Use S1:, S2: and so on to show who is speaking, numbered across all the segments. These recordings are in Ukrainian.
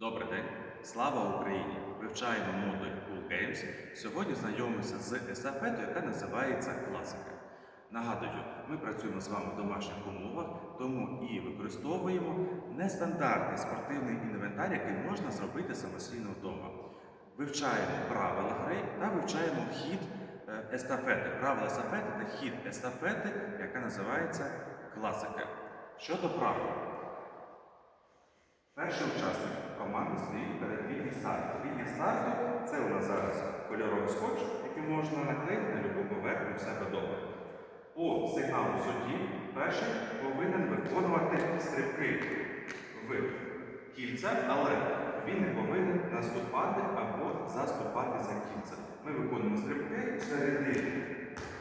S1: Добрий день! Слава Україні! Вивчаємо модуль Cool Games. Сьогодні знайомимося з естафетою, яка називається класика. Нагадую, ми працюємо з вами в домашніх умовах, тому і використовуємо нестандартний спортивний інвентар, який можна зробити самостійно вдома. Вивчаємо правила гри та вивчаємо хід е, естафети, правила естафети та хід естафети, яка називається класика. Щодо правил, Перший учасник команди стоїть перед лінією старту. Лінія старту це у нас зараз кольоровий скотч, який можна наклеїти на любу поверхню в себе вдома. По сигналу судді перший повинен виконувати стрибки в кільця, але він не повинен наступати або заступати за кільця. Ми виконуємо стрибки середини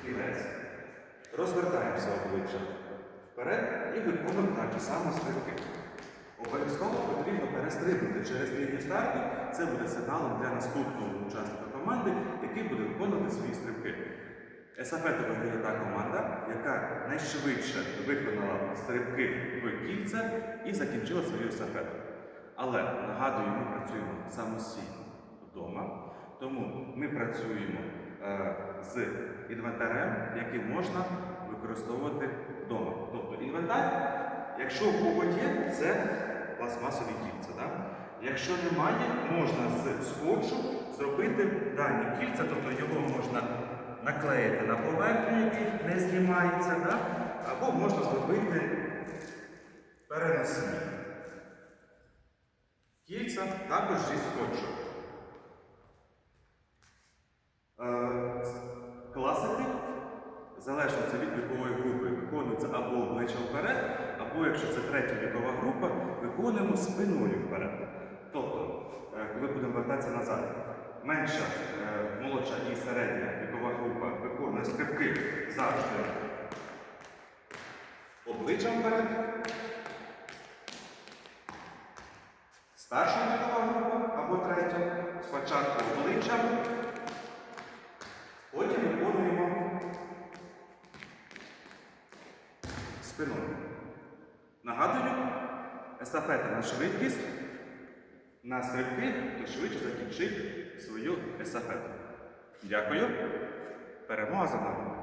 S1: кілець, розвертаємося обличчя вперед і виконуємо так само стрибки. Обов'язково перестрибнути через лінію старту. Це буде сигналом для наступного учасника команди, який буде виконувати свої стрибки. Естафету виграє та команда, яка найшвидше виконала стрибки в кільця і закінчила свою естафету. Але нагадую, ми працюємо самостійно вдома, тому ми працюємо е, з інвентарем, який можна використовувати вдома. Тобто інвентар, якщо в кого є, це пластмасові? Якщо немає, можна з скотчу зробити дані кільця, тобто його можна наклеїти на поверхню, який не знімається, да? або можна зробити переносні. Кільця також зі скотчу. Е, Класики, залежно це від вікової групи, виконуються або обличчя вперед, або якщо це третя вікова група, виконуємо спиною вперед. Е, будемо вертатися назад, менша, е, молодша і середня вікова група виконує стрибки завжди обличчям вперед. Старша вікова група або третя спочатку обличчям. Потім виконуємо спиною. Нагадую, естафета на швидкість, на стрибки, то швидше закінчить свою естафету. Дякую. Перемога за нами.